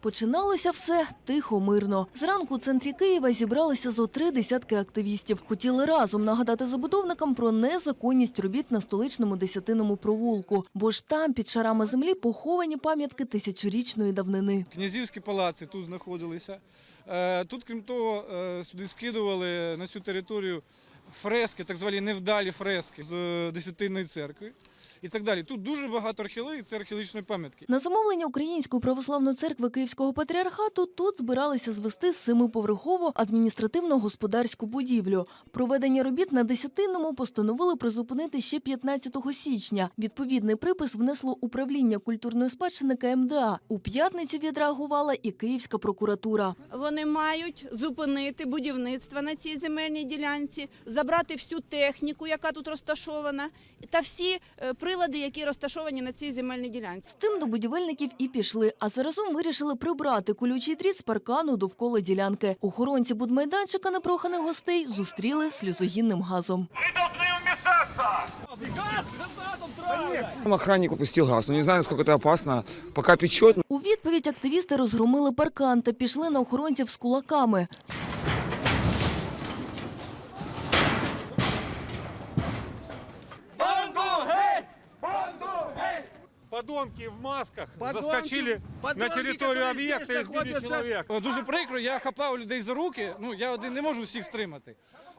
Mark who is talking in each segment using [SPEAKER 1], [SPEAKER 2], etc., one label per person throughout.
[SPEAKER 1] Починалося все тихо, мирно. Зранку у центрі Києва зібралися зо три десятки активістів. Хотіли разом нагадати забудовникам про незаконність робіт на столичному десятинному провулку. Бо ж там під шарами землі поховані пам'ятки тисячорічної давнини.
[SPEAKER 2] Князівські палаци тут знаходилися. Е, Тут, крім того, е, сюди скидували на цю територію фрески, так звані невдалі фрески з е, Десятинної церкви і так далі. Тут дуже багато археології, це археологічної пам'ятки.
[SPEAKER 1] На замовлення Української православної церкви Київського патріархату тут збиралися звести семиповерхову адміністративно-господарську будівлю. Проведення робіт на десятинному постановили призупинити ще 15 січня. Відповідний припис внесло управління культурної спадщини КМДА. У п'ятницю відреагувала і Київська прокуратура.
[SPEAKER 3] Вони мають зупинити будівництво на цій земельній ділянці, забрати всю техніку, яка тут розташована, та всі е, прилади, які розташовані на цій земельній ділянці.
[SPEAKER 1] З тим до будівельників і пішли, а заразом вирішили прибрати колючий дріт з паркану довкола ділянки. Охоронці будмайданчика непроханих гостей зустріли сльозогінним газом.
[SPEAKER 4] Охранник упустил газ, но не знаю, насколько это опасно. Пока печет,
[SPEAKER 1] У відповідь активісти розгромили паркан та пішли на охоронців з кулаками.
[SPEAKER 5] Подонки в масках заскочили на территорию объекта и сбили человека.
[SPEAKER 2] Е, Дуже прикро, я хапав людей за руки, ну я один не можу всіх стримати.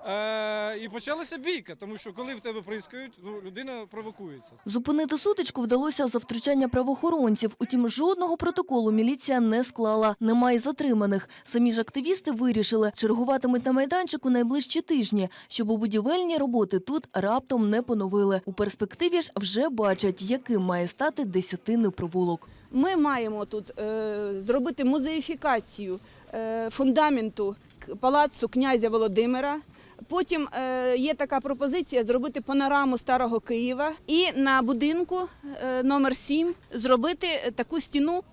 [SPEAKER 2] Е, і почалася бійка, тому що коли в тебе прискають, ну, людина провокується.
[SPEAKER 1] Зупинити сутичку вдалося за втручання правоохоронців. Утім, жодного протоколу міліція не склала. Немає затриманих. Самі ж активісти вирішили, чергуватимуть на майданчику найближчі тижні, щоб у будівельні роботи тут раптом не поновили. У перспективі ж вже бачать, яким має стати десятинний провулок.
[SPEAKER 3] Ми маємо тут е, зробити музеїфікацію е, фундаменту палацу князя Володимира. Потім е, є така пропозиція зробити панораму старого Києва і на будинку е, номер 7 зробити таку стіну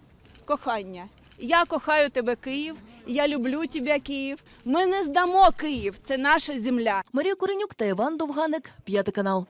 [SPEAKER 3] кохання. Я кохаю тебе, Київ. Я люблю тебе, Київ. Ми не здамо Київ. Це наша земля.
[SPEAKER 1] Марія Коренюк та Іван Довганик, п'ятий канал.